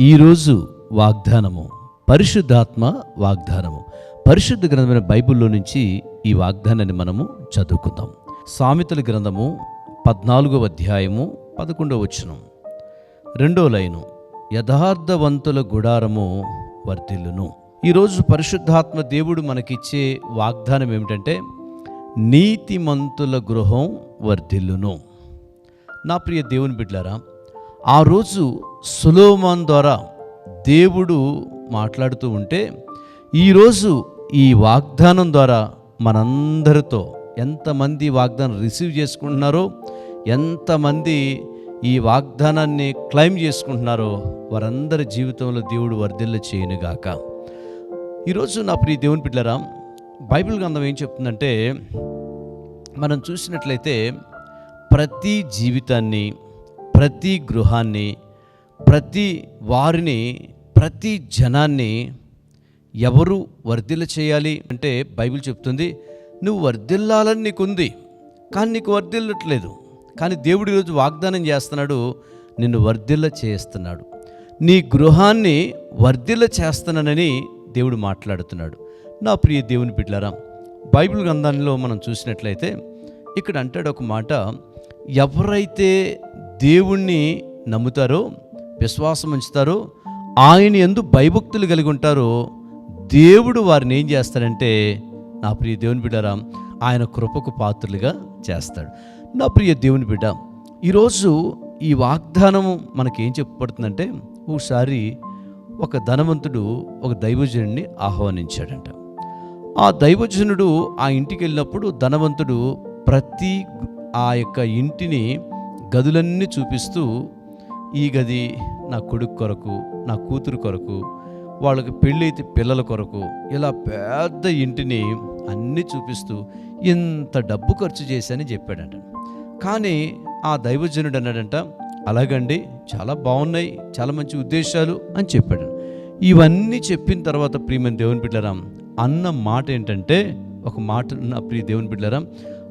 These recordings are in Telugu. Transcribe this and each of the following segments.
ఈరోజు వాగ్దానము పరిశుద్ధాత్మ వాగ్దానము. పరిశుద్ధ గ్రంథమైన బైబిల్లో నుంచి ఈ వాగ్దానాన్ని మనము చదువుకుందాం. సామెతల గ్రంథము పద్నాలుగో అధ్యాయము పదకొండవ వచనం. రెండో లైను యథార్థవంతుల గుడారము వర్ధిల్లును. ఈరోజు పరిశుద్ధాత్మ దేవుడు మనకిచ్చే వాగ్దానం ఏమిటంటే నీతిమంతుల గృహం వర్ధిల్లును. నా ప్రియ దేవుని బిడ్డారా ఆ రోజు సులోమాన్ ద్వారా దేవుడు మాట్లాడుతూ ఉంటే ఈరోజు ఈ వాగ్దానం ద్వారా మనందరితో ఎంతమంది వాగ్దానం రిసీవ్ చేసుకుంటున్నారో ఎంతమంది ఈ వాగ్దానాన్ని క్లైమ్ చేసుకుంటున్నారో వారందరి జీవితంలో దేవుడు వర్ధిల్ల చేయనుగాక. ఈరోజు నా ప్రియ దేవుని బిడ్డరా బైబిల్ గ్రంథం ఏం చెప్తుందంటే మనం చూసినట్లయితే ప్రతి జీవితాన్ని ప్రతి గృహాన్ని ప్రతి వారిని ప్రతి జనాన్ని ఎవరు వర్ధిల్ల చేయాలి అంటే బైబిల్ చెప్తుంది నువ్వు వర్ధిల్లాలని నీకుంది కానీ నీకు వర్ధిల్లట్లేదు. కానీ దేవుడు ఈరోజు వాగ్దానం చేస్తున్నాడు నిన్ను వర్ధిల్ల చేస్తున్నాడు. నీ గృహాన్ని వర్ధిల్ల చేస్తానని దేవుడు మాట్లాడుతున్నాడు. నా ప్రియ దేవుని బిడ్డలారా బైబిల్ గ్రంథంలో మనం చూసినట్లయితే ఇక్కడ అంటాడు ఒక మాట ఎవరైతే దేవుణ్ణి నమ్ముతారో విశ్వాసం ఉంచుతారు. ఆయన ఎందు భయభక్తులు కలిగి ఉంటారో. దేవుడు వారిని ఏం చేస్తాడంటే నా ప్రియ దేవుని బిడ్డారా ఆయన కృపకు పాత్రలుగా చేస్తాడు. నా ప్రియ దేవుని బిడ్డ ఈరోజు ఈ వాగ్దానము మనకేం చెప్పబడుతుందంటే ఒకసారి ఒక ధనవంతుడు ఒక దైవజనుడిని ఆహ్వానించాడంట. ఆ దైవజనుడు ఆ ఇంటికి వెళ్ళినప్పుడు ధనవంతుడు ప్రతి ఆ యొక్క ఇంటిని గదులన్నీ చూపిస్తూ ఈ గది నా కొడుకు కొరకు నా కూతురు కొరకు వాళ్ళకి పెళ్ళైతే పిల్లల కొరకు ఇలా పెద్ద ఇంటిని అన్నీ చూపిస్తూ ఇంత డబ్బు ఖర్చు చేశానని చెప్పాడంట. కానీ ఆ దైవజనుడు అన్నాడంట అలాగండి చాలా బాగున్నాయి చాలా మంచి ఉద్దేశాలు అని చెప్పాడు. ఇవన్నీ చెప్పిన తర్వాత ప్రియమైన దేవుని బిడ్డరాం అన్న మాట ఏంటంటే ఒక మాట నా ప్రియ దేవుని బిడ్డరాం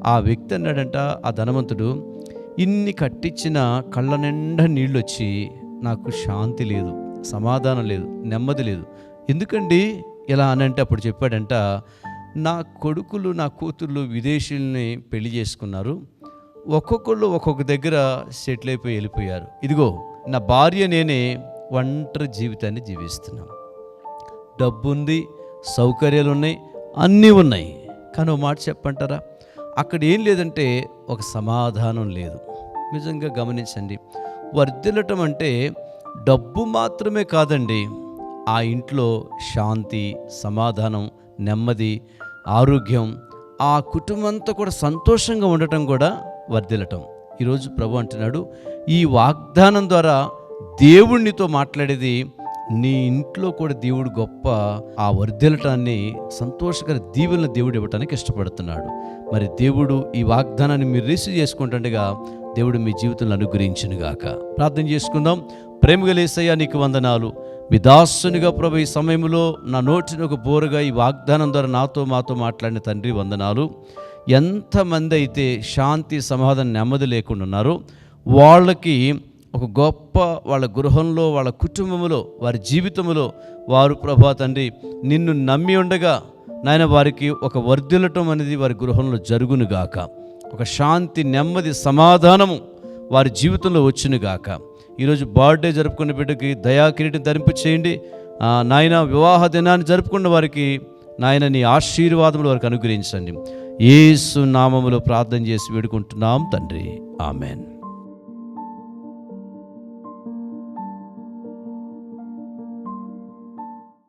ఆ వ్యక్తి అన్నాడంట ఆ ధనవంతుడు ఇన్ని కట్టించిన కళ్ళ నిండా నీళ్ళు వచ్చి నాకు శాంతి లేదు సమాధానం లేదు నెమ్మది లేదు. ఎందుకండి? ఇలా అనంటే అప్పుడు చెప్పాడంట నా కొడుకులు నా కూతుర్లు విదేశీయుల్ని పెళ్ళి చేసుకున్నారు. ఒక్కొక్కళ్ళు ఒక్కొక్క దగ్గర సెటిల్ అయిపోయి వెళ్ళిపోయారు. ఇదిగో నా భార్య నేనే ఒంటరి జీవితాన్ని జీవిస్తున్నాం. డబ్బు ఉంది సౌకర్యాలు ఉన్నాయి అన్నీ ఉన్నాయి. కానీ ఓ మాట చెప్పంటారా? అక్కడ ఏం లేదంటే ఒక సమాధానం లేదు. నిజంగా గమనించండి. వర్ధిల్లటం అంటే డబ్బు మాత్రమే కాదండి. ఆ ఇంట్లో శాంతి సమాధానం నెమ్మది ఆరోగ్యం ఆ కుటుంబంతో కూడా సంతోషంగా ఉండటం కూడా వర్ధిల్లటం. ఈరోజు ప్రభు అంటున్నాడు ఈ వాగ్దానం ద్వారా దేవుణ్ణితో మాట్లాడేది నీ ఇంట్లో కూడా దేవుడు గొప్ప ఆ వర్ధిల్లటాన్ని సంతోషకర దీవెన దేవుడు ఇవ్వటానికి ఇష్టపడుతున్నాడు. మరి దేవుడు ఈ వాగ్దానాన్ని మీరు రిసీవ్ చేసుకుంటుండగా దేవుడు మీ జీవితంలో అనుగ్రహించునుగాక. ప్రార్థన చేసుకుందాం. ప్రేమగలేసయ్యా నీకు వందనాలు. మీ దాసునిగా ప్రభు ఈ సమయంలో నా నోటిని ఒక బోరుగా ఈ వాగ్దానం ద్వారా నాతో మాతో మాట్లాడిన తండ్రి వందనాలు. ఎంతమంది అయితే శాంతి సమాధానం నెమ్మది లేకుండా ఉన్నారో వాళ్ళకి ఒక గొప్ప వాళ్ళ గృహంలో వాళ్ళ కుటుంబంలో వారి జీవితంలో వారు ప్రభా తండ్రి నిన్ను నమ్మి ఉండగా నాయన వారికి ఒక వర్ధిల్లటం అనేది వారి గృహంలో జరుగునుగాక ఒక శాంతి నెమ్మది సమాధానము వారి జీవితంలో వచ్చునుగాక ఈరోజు బర్త్డే జరుపుకున్న బిడ్డకి దయా ధరింపు చేయండి. నాయన వివాహ దినాన్ని జరుపుకున్న వారికి నాయన నీ ఆశీర్వాదములు వారికి అనుగ్రహించండి. ఏసు నామములో ప్రార్థన చేసి వేడుకుంటున్నాం తండ్రి. ఆమెన్.